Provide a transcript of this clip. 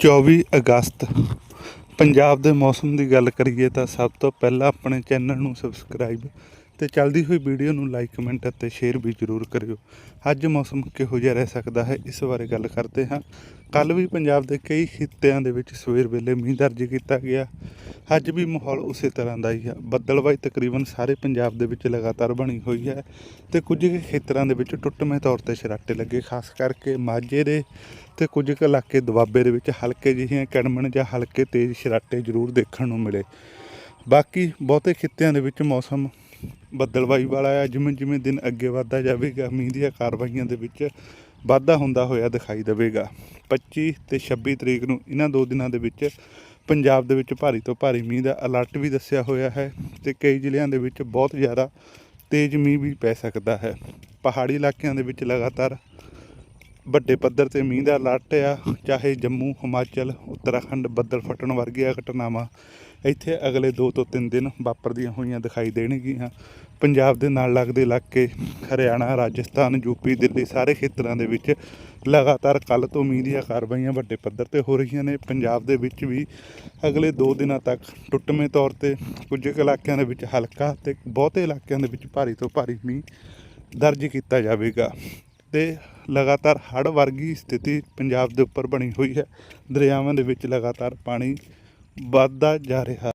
24 ਅਗਸਤ। ਪੰਜਾਬ ਦੇ ਮੌਸਮ ਦੀ ਗੱਲ ਕਰੀਏ ਤਾਂ ਸਭ ਤੋਂ ਪਹਿਲਾਂ ਆਪਣੇ ਚੈਨਲ ਨੂੰ ਸਬਸਕ੍ਰਾਈਬ ਤੇ ਚੱਲਦੀ ਹੋਈ ਵੀਡੀਓ ਨੂੰ ਲਾਈਕ ਕਮੈਂਟ ਅਤੇ ਸ਼ੇਅਰ ਵੀ ਜ਼ਰੂਰ ਕਰਿਓ। ਅੱਜ ਮੌਸਮ ਕਿਹੋ ਜਿਹਾ ਰਹਿ ਸਕਦਾ ਹੈ, ਇਸ ਬਾਰੇ ਗੱਲ ਕਰਦੇ ਹਾਂ। ਕੱਲ ਵੀ ਪੰਜਾਬ ਦੇ ਕਈ ਖਿੱਤਿਆਂ ਦੇ ਵਿੱਚ ਸਵੇਰ ਵੇਲੇ ਮੀਂਹ ਦਰਜ ਕੀਤਾ ਗਿਆ। ਅੱਜ ਵੀ ਮਾਹੌਲ ਉਸੇ ਤਰ੍ਹਾਂ ਦਾ ਹੀ ਹੈ ਬੱਦਲਬਾਈ ਤਕਰੀਬਨ ਸਾਰੇ ਪੰਜਾਬ ਦੇ ਵਿੱਚ ਲਗਾਤਾਰ ਬਣੀ ਹੋਈ ਹੈ ਤੇ ਕੁਝ ਕੁ ਖੇਤਰਾਂ ਦੇ ਵਿੱਚ ਟੁੱਟਵੇਂ ਤੌਰ ਤੇ ਛਰਾਟੇ ਲੱਗੇ, ਖਾਸ ਕਰਕੇ ਮਾਝੇ ਦੇ ਤੇ ਕੁਝ ਕੁ ਇਲਾਕੇ ਦੁਆਬੇ ਦੇ ਵਿੱਚ ਹਲਕੇ ਜਿਹੀਆਂ ਕੜਮਣ ਜਾਂ ਹਲਕੇ ਤੇਜ਼ ਛਰਾਟੇ ਜ਼ਰੂਰ ਦੇਖਣ ਨੂੰ ਮਿਲੇ। ਬਾਕੀ ਬਹੁਤੇ ਖਿੱਤਿਆਂ ਦੇ ਵਿੱਚ ਮੌਸਮ ਬੱਦਲਬਾਈ ਵਾਲਾ ਆ, ਜਿਵੇਂ ਜਿਵੇਂ ਦਿਨ ਅੱਗੇ ਵਧਦਾ ਜਾਵੇਗਾ, ਮੀਂਹ ਦੀਆਂ ਕਾਰਵਾਈਆਂ ਦੇ ਵਿੱਚ ਵਾਧਾ ਹੁੰਦਾ ਹੋਇਆ ਦਿਖਾਈ ਦੇਵੇਗਾ। 25 ਤੇ 26 ਤਰੀਕ ਨੂੰ ਇਹਨਾਂ ਦੋ ਦਿਨਾਂ ਦੇ ਵਿੱਚ ਪੰਜਾਬ ਦੇ ਵਿੱਚ ਭਾਰੀ ਤੋਂ ਭਾਰੀ ਮੀਂਹ ਦਾ ਅਲਰਟ ਵੀ ਦੱਸਿਆ ਹੋਇਆ ਹੈ ਤੇ ਕਈ ਜ਼ਿਲ੍ਹਿਆਂ ਦੇ ਵਿੱਚ ਬਹੁਤ ਜ਼ਿਆਦਾ ਤੇਜ਼ ਮੀਂਹ ਵੀ ਪੈ ਸਕਦਾ ਹੈ। ਪਹਾੜੀ ਇਲਾਕਿਆਂ ਦੇ ਵਿੱਚ ਲਗਾਤਾਰ ਵੱਡੇ ਪੱਧਰ ਤੇ ਮੀਂਹ ਦਾ ਅਲਰਟ ਆ, ਚਾਹੇ ਜੰਮੂ, ਹਿਮਾਚਲ, ਉੱਤਰਾਖੰਡ, ਬੱਦਲ ਫਟਣ ਵਰਗੀਆਂ ਘਟਨਾਵਾਂ ਇੱਥੇ ਅਗਲੇ 2 ਤੋਂ 3 ਦਿਨ ਵਾਪਰਦੀਆਂ ਹੋਈਆਂ ਦਿਖਾਈ ਦੇਣਗੀਆਂ। ਪੰਜਾਬ ਦੇ ਨਾਲ ਲੱਗਦੇ ਇਲਾਕੇ, ਹਰਿਆਣਾ, ਰਾਜਸਥਾਨ ਯੂਪੀ ਦਿੱਲੀ ਸਾਰੇ ਖੇਤਰਾਂ ਦੇ ਵਿੱਚ ਲਗਾਤਾਰ ਕੱਲ ਤੋਂ ਮੀਂਹ ਦੀਆਂ ਕਾਰਵਾਈਆਂ ਵੱਡੇ ਪੱਧਰ ਤੇ ਹੋ ਰਹੀਆਂ ਨੇ। ਪੰਜਾਬ ਦੇ ਵਿੱਚ ਵੀ ਅਗਲੇ 2 ਦਿਨਾਂ ਤੱਕ ਟੁੱਟਵੇਂ ਤੌਰ ਤੇ ਕੁਝ ਕੁ ਇਲਾਕਿਆਂ ਦੇ ਵਿੱਚ ਹਲਕਾ ਤੇ ਬਹੁਤੇ ਇਲਾਕਿਆਂ ਦੇ ਵਿੱਚ ਭਾਰੀ ਤੋਂ ਭਾਰੀ ਮੀਂਹ ਦਰਜ ਕੀਤਾ ਜਾਵੇਗਾ। ਤੇ ਲਗਾਤਾਰ ਹੜ੍ਹ ਵਰਗੀ ਸਥਿਤੀ ਪੰਜਾਬ ਦੇ ਉੱਪਰ ਬਣੀ ਹੋਈ ਹੈ। ਦਰਿਆਵਾਂ ਦੇ ਵਿੱਚ ਲਗਾਤਾਰ ਪਾਣੀ ਵੱਧਦਾ ਜਾ ਰਿਹਾ